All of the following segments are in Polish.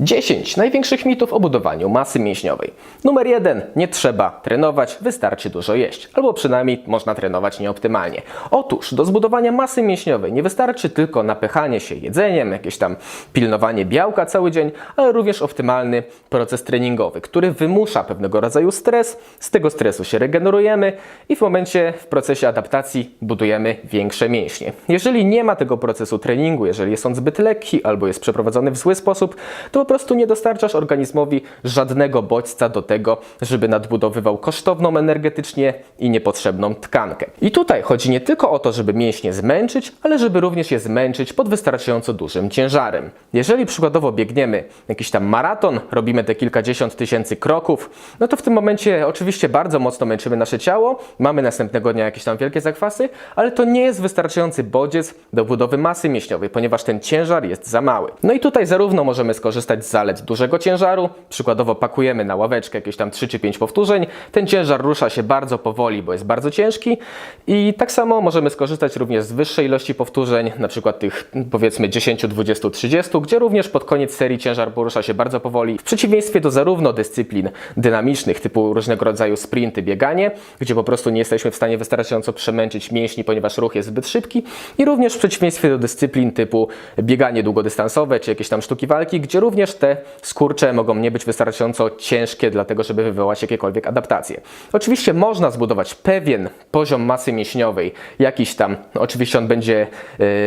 10 największych mitów o budowaniu masy mięśniowej. Numer 1. Nie trzeba trenować, wystarczy dużo jeść. Albo przynajmniej można trenować nieoptymalnie. Otóż do zbudowania masy mięśniowej nie wystarczy tylko napychanie się jedzeniem, jakieś tam pilnowanie białka cały dzień, ale również optymalny proces treningowy, który wymusza pewnego rodzaju stres. Z tego stresu się regenerujemy i w momencie w procesie adaptacji budujemy większe mięśnie. Jeżeli nie ma tego procesu treningu, jeżeli jest on zbyt lekki albo jest przeprowadzony w zły sposób, to prostu nie dostarczasz organizmowi żadnego bodźca do tego, żeby nadbudowywał kosztowną energetycznie i niepotrzebną tkankę. I tutaj chodzi nie tylko o to, żeby mięśnie zmęczyć, ale żeby również je zmęczyć pod wystarczająco dużym ciężarem. Jeżeli przykładowo biegniemy jakiś tam maraton, robimy te kilkadziesiąt tysięcy kroków, no to w tym momencie oczywiście bardzo mocno męczymy nasze ciało, mamy następnego dnia jakieś tam wielkie zakwasy, ale to nie jest wystarczający bodziec do budowy masy mięśniowej, ponieważ ten ciężar jest za mały. No i tutaj zarówno możemy skorzystać z zalet dużego ciężaru, przykładowo pakujemy na ławeczkę jakieś tam 3 czy 5 powtórzeń, ten ciężar rusza się bardzo powoli, bo jest bardzo ciężki. I tak samo możemy skorzystać również z wyższej ilości powtórzeń, na przykład tych powiedzmy 10, 20, 30, gdzie również pod koniec serii ciężar porusza się bardzo powoli, w przeciwieństwie do zarówno dyscyplin dynamicznych typu różnego rodzaju sprinty, bieganie, gdzie po prostu nie jesteśmy w stanie wystarczająco przemęczyć mięśni, ponieważ ruch jest zbyt szybki i również w przeciwieństwie do dyscyplin typu bieganie długodystansowe czy jakieś tam sztuki walki, gdzie również te skurcze mogą nie być wystarczająco ciężkie dlatego, żeby wywołać jakiekolwiek adaptacje. Oczywiście można zbudować pewien poziom masy mięśniowej, jakiś tam, oczywiście on będzie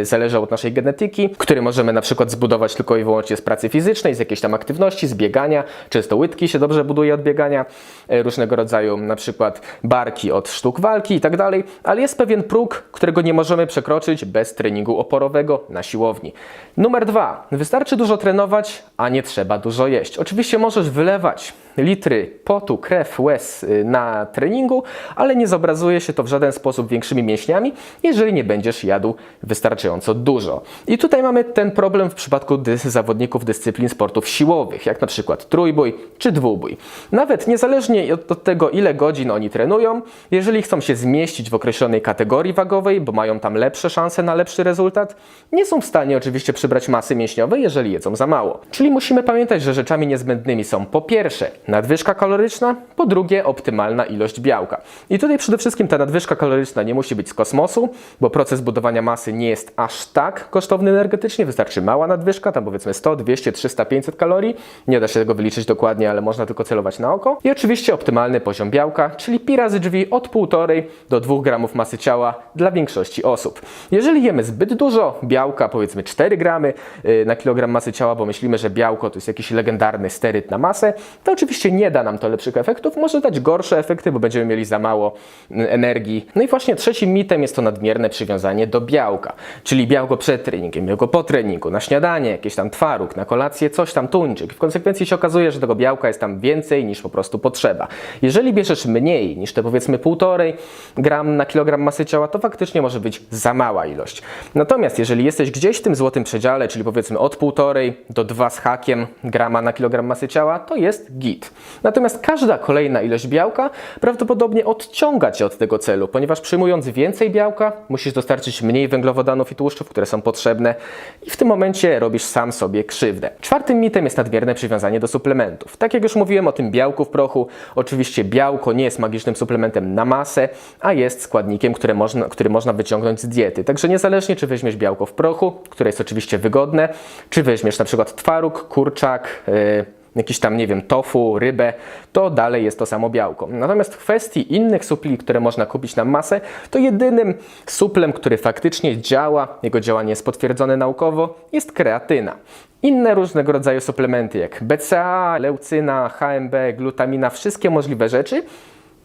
e, zależał od naszej genetyki, który możemy na przykład zbudować tylko i wyłącznie z pracy fizycznej, z jakiejś tam aktywności, z biegania, często łydki się dobrze buduje od biegania, e, różnego rodzaju na przykład barki od sztuk walki i tak dalej, ale jest pewien próg, którego nie możemy przekroczyć bez treningu oporowego na siłowni. Numer dwa. Wystarczy dużo trenować, a nie trzeba dużo jeść. Oczywiście możesz wylewać litry potu, krew, łez y, na treningu, ale nie zobrazuje się to w żaden sposób większymi mięśniami, jeżeli nie będziesz jadł wystarczająco dużo. I tutaj mamy ten problem w przypadku dys- zawodników dyscyplin sportów siłowych, jak na przykład trójbój czy dwubój. Nawet niezależnie od, od tego, ile godzin oni trenują, jeżeli chcą się zmieścić w określonej kategorii wagowej, bo mają tam lepsze szanse na lepszy rezultat, nie są w stanie oczywiście przybrać masy mięśniowej, jeżeli jedzą za mało. Czyli musimy pamiętać, że rzeczami niezbędnymi są po pierwsze nadwyżka kaloryczna, po drugie optymalna ilość białka. I tutaj przede wszystkim ta nadwyżka kaloryczna nie musi być z kosmosu, bo proces budowania masy nie jest aż tak kosztowny energetycznie, wystarczy mała nadwyżka, tam powiedzmy 100, 200, 300, 500 kalorii. Nie da się tego wyliczyć dokładnie, ale można tylko celować na oko. I oczywiście optymalny poziom białka, czyli pi razy drzwi od 1,5 do 2 gramów masy ciała dla większości osób. Jeżeli jemy zbyt dużo białka, powiedzmy 4 gramy y, na kilogram masy ciała, bo myślimy, że białko to jest jakiś legendarny steryd na masę, to oczywiście nie da nam to lepszych efektów, może dać gorsze efekty, bo będziemy mieli za mało y, energii. No i właśnie trzecim mitem jest to nadmierne przywiązanie do białka, czyli białko przed treningiem, białko po treningu, na śniadanie, jakieś tam twaróg, na kolację coś tam tuńczyk. W konsekwencji się okazuje, że tego białka jest tam więcej niż po prostu potrzeba. Jeżeli bierzesz mniej niż te powiedzmy 1,5 gram na kilogram masy ciała, to faktycznie może być za mała ilość. Natomiast jeżeli jesteś gdzieś w tym złotym przedziale, czyli powiedzmy od 1,5 do 2 z hakiem grama na kilogram masy ciała, to jest git. Natomiast każda kolejna ilość białka prawdopodobnie odciąga cię od tego celu, ponieważ przyjmując więcej białka, musisz dostarczyć mniej węglowodanów i tłuszczów, które są potrzebne i w tym momencie robisz sam sobie krzywdę. Czwartym mitem jest nadmierne przywiązanie do suplementów. Tak jak już mówiłem o tym białku w prochu, oczywiście białko nie jest magicznym suplementem na masę, a jest składnikiem, które można, który można wyciągnąć z diety. Także niezależnie czy weźmiesz białko w prochu, które jest oczywiście wygodne, czy weźmiesz na przykład twaróg, kurczak, yy, jakiś tam, nie wiem, tofu, rybę, to dalej jest to samo białko. Natomiast w kwestii innych supli, które można kupić na masę, to jedynym suplem, który faktycznie działa, jego działanie jest potwierdzone naukowo, jest kreatyna. Inne różnego rodzaju suplementy jak BCA, leucyna, HMB, glutamina, wszystkie możliwe rzeczy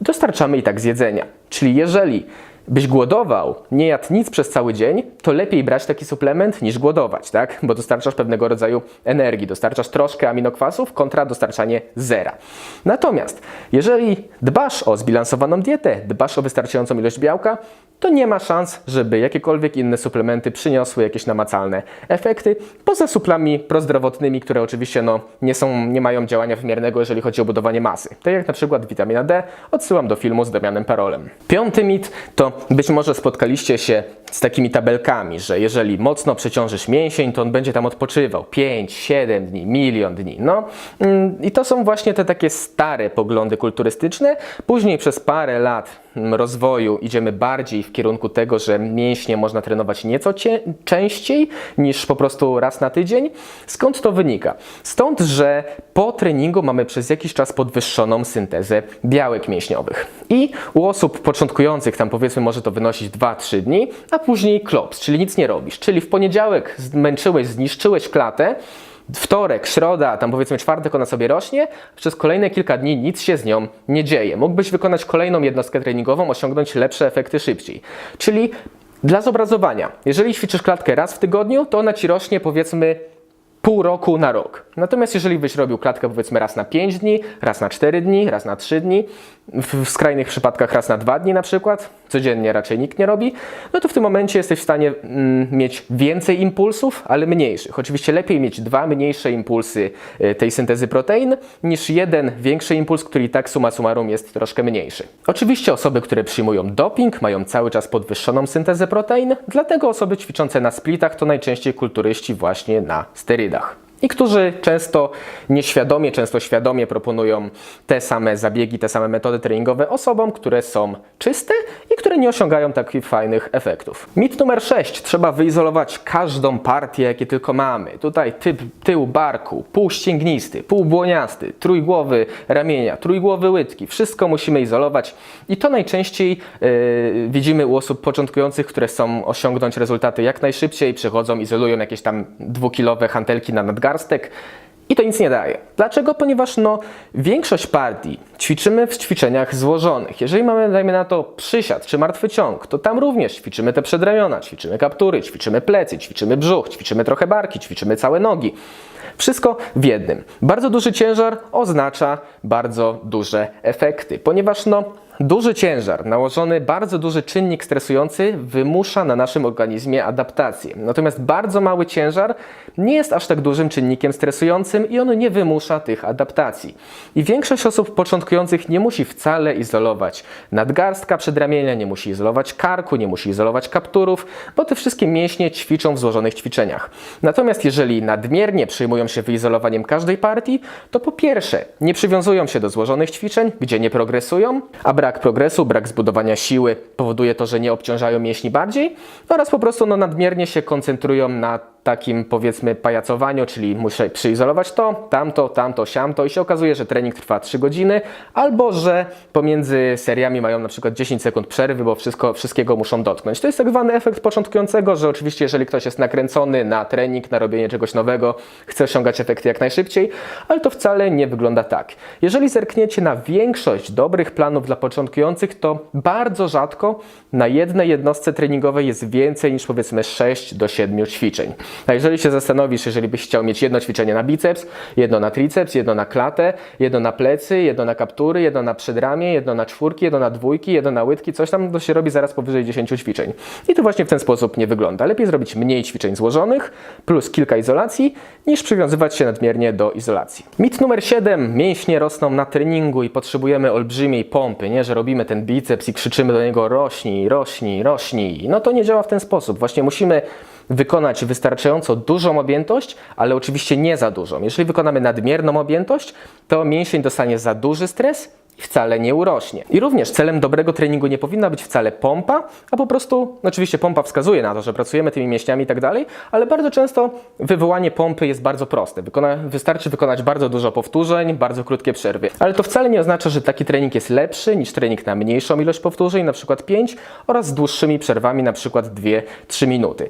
dostarczamy i tak z jedzenia. Czyli jeżeli byś głodował, nie jadł nic przez cały dzień, to lepiej brać taki suplement niż głodować, tak? Bo dostarczasz pewnego rodzaju energii, dostarczasz troszkę aminokwasów kontra dostarczanie zera. Natomiast jeżeli dbasz o zbilansowaną dietę, dbasz o wystarczającą ilość białka, to nie ma szans, żeby jakiekolwiek inne suplementy przyniosły jakieś namacalne efekty, poza suplami prozdrowotnymi, które oczywiście no, nie, są, nie mają działania wymiernego, jeżeli chodzi o budowanie masy. Tak jak na przykład witamina D, odsyłam do filmu z Damianem Parolem. Piąty mit to być może spotkaliście się z takimi tabelkami, że jeżeli mocno przeciążysz mięsień, to on będzie tam odpoczywał 5, 7 dni, milion dni. No mm, i to są właśnie te takie stare poglądy kulturystyczne. Później przez parę lat rozwoju idziemy bardziej w kierunku tego, że mięśnie można trenować nieco cie- częściej niż po prostu raz na tydzień. Skąd to wynika? Stąd, że po treningu mamy przez jakiś czas podwyższoną syntezę białek mięśniowych. I u osób początkujących, tam powiedzmy, może to wynosić 2-3 dni, a później klops, czyli nic nie robisz. Czyli w poniedziałek zmęczyłeś, zniszczyłeś klatę, wtorek, środa, tam powiedzmy czwartek ona sobie rośnie, przez kolejne kilka dni nic się z nią nie dzieje. Mógłbyś wykonać kolejną jednostkę treningową, osiągnąć lepsze efekty szybciej. Czyli dla zobrazowania, jeżeli ćwiczysz klatkę raz w tygodniu, to ona ci rośnie powiedzmy pół roku na rok. Natomiast jeżeli byś robił klatkę powiedzmy raz na 5 dni, raz na 4 dni, raz na 3 dni, w, skrajnych przypadkach raz na 2 dni na przykład, codziennie raczej nikt nie robi, no to w tym momencie jesteś w stanie mm, mieć więcej impulsów, ale mniejszych. Oczywiście lepiej mieć dwa mniejsze impulsy y, tej syntezy protein, niż jeden większy impuls, który i tak summa summarum jest troszkę mniejszy. Oczywiście osoby, które przyjmują doping, mają cały czas podwyższoną syntezę protein, dlatego osoby ćwiczące na splitach to najczęściej kulturyści właśnie na sterydach. dag. I którzy często nieświadomie, często świadomie proponują te same zabiegi, te same metody treningowe osobom, które są czyste i które nie osiągają takich fajnych efektów. Mit numer 6. Trzeba wyizolować każdą partię, jakie tylko mamy. Tutaj typ tył barku, półścięgnisty, półbłoniasty, trójgłowy ramienia, trójgłowy łydki. Wszystko musimy izolować i to najczęściej yy, widzimy u osób początkujących, które chcą osiągnąć rezultaty jak najszybciej, przychodzą, izolują jakieś tam dwukilowe hantelki na nadgarstek i to nic nie daje. Dlaczego? Ponieważ no, większość partii ćwiczymy w ćwiczeniach złożonych. Jeżeli mamy, dajmy na to, przysiad czy martwy ciąg, to tam również ćwiczymy te przedramiona, ćwiczymy kaptury, ćwiczymy plecy, ćwiczymy brzuch, ćwiczymy trochę barki, ćwiczymy całe nogi. Wszystko w jednym. Bardzo duży ciężar oznacza bardzo duże efekty, ponieważ no, duży ciężar, nałożony bardzo duży czynnik stresujący wymusza na naszym organizmie adaptację. Natomiast bardzo mały ciężar nie jest aż tak dużym czynnikiem stresującym i on nie wymusza tych adaptacji. I większość osób początkujących nie musi wcale izolować nadgarstka przedramienia, nie musi izolować karku, nie musi izolować kapturów, bo te wszystkie mięśnie ćwiczą w złożonych ćwiczeniach. Natomiast jeżeli nadmiernie przyjmują się wyizolowaniem każdej partii, to po pierwsze nie przywiązują się do złożonych ćwiczeń, gdzie nie progresują, a brak progresu, brak zbudowania siły powoduje to, że nie obciążają mięśni bardziej oraz po prostu no, nadmiernie się koncentrują na takim powiedzmy pajacowaniu, czyli muszę przyizolować to, tamto, tamto, siamto i się okazuje, że trening trwa 3 godziny albo że pomiędzy seriami mają na przykład 10 sekund przerwy, bo wszystko, wszystkiego muszą dotknąć. To jest tak zwany efekt początkującego, że oczywiście jeżeli ktoś jest nakręcony na trening, na robienie czegoś nowego, chce osiągać efekty jak najszybciej, ale to wcale nie wygląda tak. Jeżeli zerkniecie na większość dobrych planów dla początkujących, to bardzo rzadko na jednej jednostce treningowej jest więcej niż powiedzmy 6 do 7 ćwiczeń. A jeżeli się zastanowisz, jeżeli byś chciał mieć jedno ćwiczenie na biceps, jedno na triceps, jedno na klatę, jedno na plecy, jedno na kaptury, jedno na przedramię, jedno na czwórki, jedno na dwójki, jedno na łydki, coś tam to się robi zaraz powyżej 10 ćwiczeń. I to właśnie w ten sposób nie wygląda. Lepiej zrobić mniej ćwiczeń złożonych plus kilka izolacji, niż przywiązywać się nadmiernie do izolacji. Mit numer 7. Mięśnie rosną na treningu i potrzebujemy olbrzymiej pompy, nie? Że robimy ten biceps i krzyczymy do niego rośnij, rośnij, rośnij. No to nie działa w ten sposób. Właśnie musimy wykonać wystarczająco dużą objętość, ale oczywiście nie za dużą. Jeżeli wykonamy nadmierną objętość, to mięsień dostanie za duży stres i wcale nie urośnie. I również celem dobrego treningu nie powinna być wcale pompa, a po prostu, oczywiście pompa wskazuje na to, że pracujemy tymi mięśniami i tak dalej, ale bardzo często wywołanie pompy jest bardzo proste. Wykona, wystarczy wykonać bardzo dużo powtórzeń, bardzo krótkie przerwy. Ale to wcale nie oznacza, że taki trening jest lepszy niż trening na mniejszą ilość powtórzeń, na przykład 5 oraz z dłuższymi przerwami, na przykład 2-3 minuty.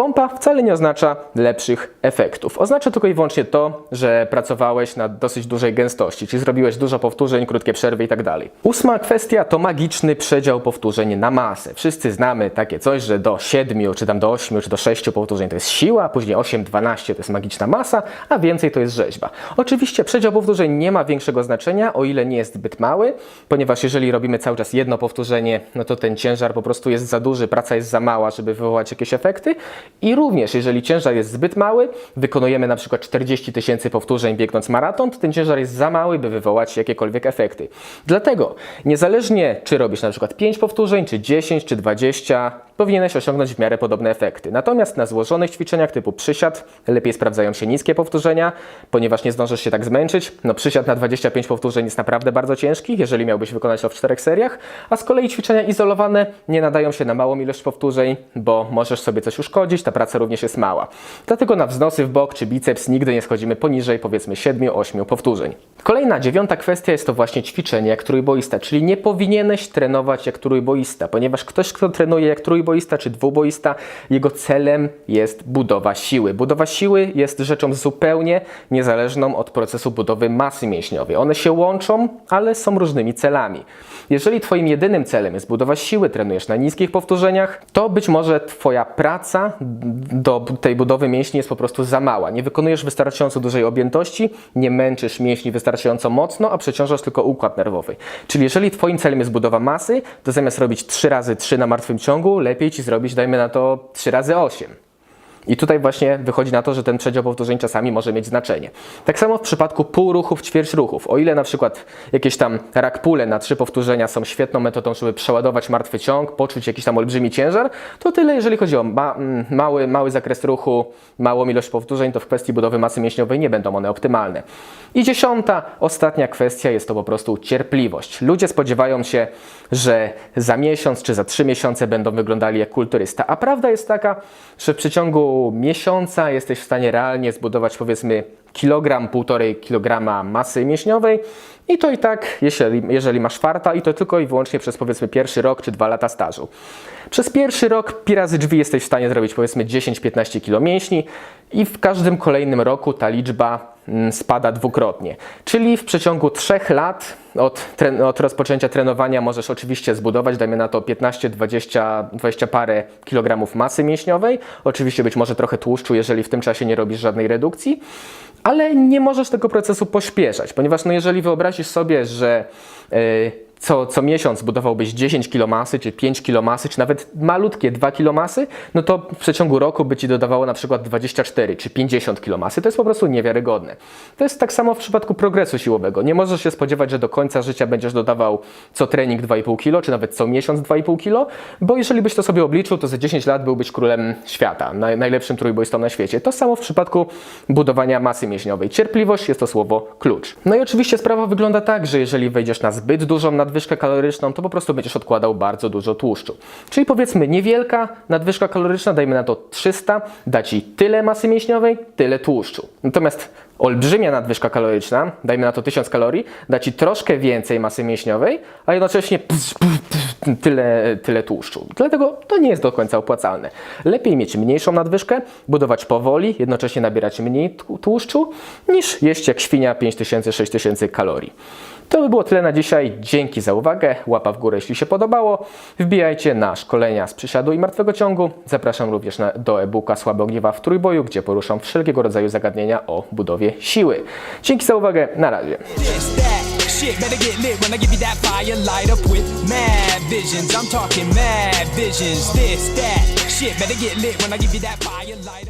Pompa wcale nie oznacza lepszych efektów. Oznacza tylko i wyłącznie to, że pracowałeś na dosyć dużej gęstości, czyli zrobiłeś dużo powtórzeń, krótkie przerwy i tak. Ósma kwestia to magiczny przedział powtórzeń na masę. Wszyscy znamy takie coś, że do 7, czy tam do 8, czy do 6 powtórzeń to jest siła, później 8, 12 to jest magiczna masa, a więcej to jest rzeźba. Oczywiście przedział powtórzeń nie ma większego znaczenia, o ile nie jest zbyt mały, ponieważ jeżeli robimy cały czas jedno powtórzenie, no to ten ciężar po prostu jest za duży, praca jest za mała, żeby wywołać jakieś efekty. I również, jeżeli ciężar jest zbyt mały, wykonujemy na przykład 40 tysięcy powtórzeń biegnąc maraton, to ten ciężar jest za mały, by wywołać jakiekolwiek efekty. Dlatego, niezależnie czy robisz na przykład 5 powtórzeń, czy 10, czy 20, powinieneś osiągnąć w miarę podobne efekty. Natomiast na złożonych ćwiczeniach typu przysiad lepiej sprawdzają się niskie powtórzenia, ponieważ nie zdążysz się tak zmęczyć. No przysiad na 25 powtórzeń jest naprawdę bardzo ciężki, jeżeli miałbyś wykonać to w czterech seriach, a z kolei ćwiczenia izolowane nie nadają się na małą ilość powtórzeń, bo możesz sobie coś uszkodzić, ta praca również jest mała. Dlatego na wznosy w bok czy biceps nigdy nie schodzimy poniżej powiedzmy 7-8 powtórzeń. Kolejna, dziewiąta kwestia jest to właśnie ćwiczenie jak trójboista, czyli nie powinieneś trenować jak trójboista, ponieważ ktoś, kto trenuje jak trójboista czy dwuboista, jego celem jest budowa siły. Budowa siły jest rzeczą zupełnie niezależną od procesu budowy masy mięśniowej. One się łączą, ale są różnymi celami. Jeżeli Twoim jedynym celem jest budowa siły, trenujesz na niskich powtórzeniach, to być może Twoja praca do tej budowy mięśni jest po prostu za mała. Nie wykonujesz wystarczająco dużej objętości, nie męczysz mięśni wystarczająco mocno, a przeciążasz tylko układ nerwowy. Czyli jeżeli Twoim celem jest budowa masy, to zamiast robić 3 razy 3 na martwym ciągu, lepiej Ci zrobić, dajmy na to 3 razy 8. I tutaj właśnie wychodzi na to, że ten przedział powtórzeń czasami może mieć znaczenie. Tak samo w przypadku półruchów, ćwierć ruchów. O ile na przykład jakieś tam rakpule na trzy powtórzenia są świetną metodą, żeby przeładować martwy ciąg, poczuć jakiś tam olbrzymi ciężar, to tyle jeżeli chodzi o ma mm, mały, mały zakres ruchu, małą ilość powtórzeń, to w kwestii budowy masy mięśniowej nie będą one optymalne. I dziesiąta, ostatnia kwestia jest to po prostu cierpliwość. Ludzie spodziewają się, że za miesiąc czy za trzy miesiące będą wyglądali jak kulturysta, a prawda jest taka, że w przeciągu miesiąca jesteś w stanie realnie zbudować powiedzmy kilogram, półtorej kilograma masy mięśniowej i to i tak, jeżeli, jeżeli masz farta i to tylko i wyłącznie przez powiedzmy pierwszy rok czy dwa lata stażu. Przez pierwszy rok pi razy drzwi jesteś w stanie zrobić powiedzmy 10-15 kg mięśni i w każdym kolejnym roku ta liczba mm, spada dwukrotnie. Czyli w przeciągu 3 lat od, od rozpoczęcia trenowania możesz oczywiście zbudować, dajmy na to 15, 20, 20 parę kilogramów masy mięśniowej. Oczywiście być może trochę tłuszczu, jeżeli w tym czasie nie robisz żadnej redukcji, ale nie możesz tego procesu pośpieszać, ponieważ no jeżeli wyobrazisz sobie, że yy, co, co miesiąc budowałbyś 10 kg masy, czy 5 kg masy, czy nawet malutkie 2 kg masy, no to w przeciągu roku by Ci dodawało na przykład 24 czy 50 kg masy. To jest po prostu niewiarygodne. To jest tak samo w przypadku progresu siłowego. Nie możesz się spodziewać, że do końca życia będziesz dodawał co trening 2,5 kg, czy nawet co miesiąc 2,5 kg, bo jeżeli byś to sobie obliczył, to za 10 lat byłbyś królem świata, naj, najlepszym trójboistą na świecie. To samo w przypadku budowania masy mięśniowej. Cierpliwość jest to słowo klucz. No i oczywiście sprawa wygląda tak, że jeżeli wejdziesz na zbyt dużą nadwyżkę kaloryczną, to po prostu będziesz odkładał bardzo dużo tłuszczu. Czyli powiedzmy niewielka nadwyżka kaloryczna, dajmy na to 300, da Ci tyle masy mięśniowej, tyle tłuszczu. Natomiast olbrzymia nadwyżka kaloryczna, dajmy na to 1000 kalorii, da Ci troszkę więcej masy mięśniowej, a jednocześnie tyle, tyle tłuszczu. Dlatego to nie jest do końca opłacalne. Lepiej mieć mniejszą nadwyżkę, budować powoli, jednocześnie nabierać mniej tłu- tłuszczu, niż jeść jak świnia 5000-6000 kalorii. To by było tyle na dzisiaj. Dzięki za uwagę. Łapa w górę, jeśli się podobało. Wbijajcie na szkolenia z przysiadu i martwego ciągu. Zapraszam również na, do e-booka Słabe ogniwa w trójboju, gdzie poruszam wszelkiego rodzaju zagadnienia o budowie siły. Dzięki za uwagę. Na razie. Shit, better get lit when I give you that fire. Light up with mad visions. I'm talking mad visions. This, that. Shit, better get lit when I give you that fire. Light up.